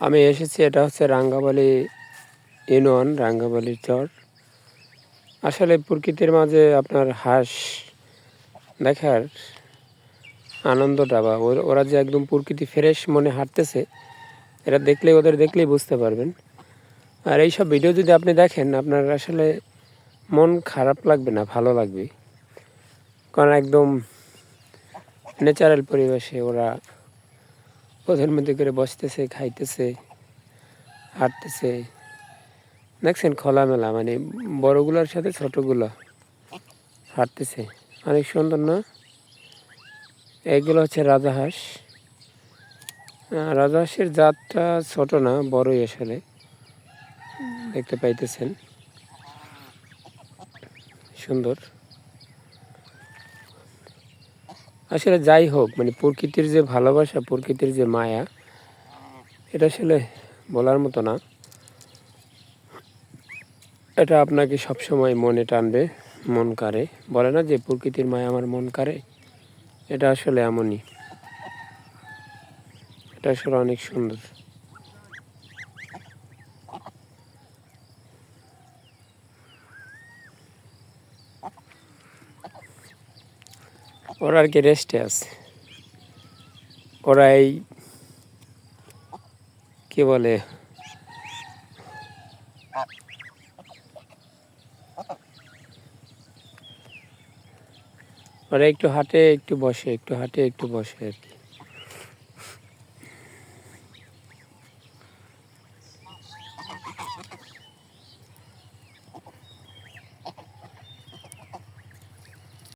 আমি এসেছি, এটা হচ্ছে রাঙ্গাবালি ইউনিয়ন রাঙ্গাবালি চর। আসলে প্রকৃতির মাঝে আপনার হাঁস দেখার আনন্দটা বা ওরা যে একদম প্রকৃতি ফ্রেশ মনে হাঁটতেছে, এটা দেখলেই, ওদের দেখলেই বুঝতে পারবেন। আর এইসব ভিডিও যদি আপনি দেখেন, আপনার আসলে মন খারাপ লাগবে না, ভালো লাগবে। কারণ একদম ন্যাচারাল পরিবেশে ওরা ওদের মধ্যে করে বসতেছে, খাইতেছে, হাঁটতেছে। দেখছেন খোলামেলা মানে বড়গুলোর সাথে ছোটগুলো হাঁটতেছে। অনেক সুন্দর না? এইগুলো হচ্ছে রাজাহাঁস। রাজাহাঁসের জাতটা ছোট না, বড়ই আসলে। দেখতে পাইতেছেন। সুন্দর। আসলে যাই হোক মানে প্রকৃতির যে ভালোবাসা, প্রকৃতির যে মায়া, এটা আসলে বলার মতো না। এটা আপনাকে সবসময় মনে টানবে, মন কারে বলে না যে প্রকৃতির মায়া আমার মন কারে এটা আসলে এমনই। এটা আসলে অনেক সুন্দর। ওরা আর কি রেস্টে আছে। ওরা এই কি বলে? ওরা একটু হাঁটে, একটু বসে, একটু হাঁটে, একটু বসে আর কি।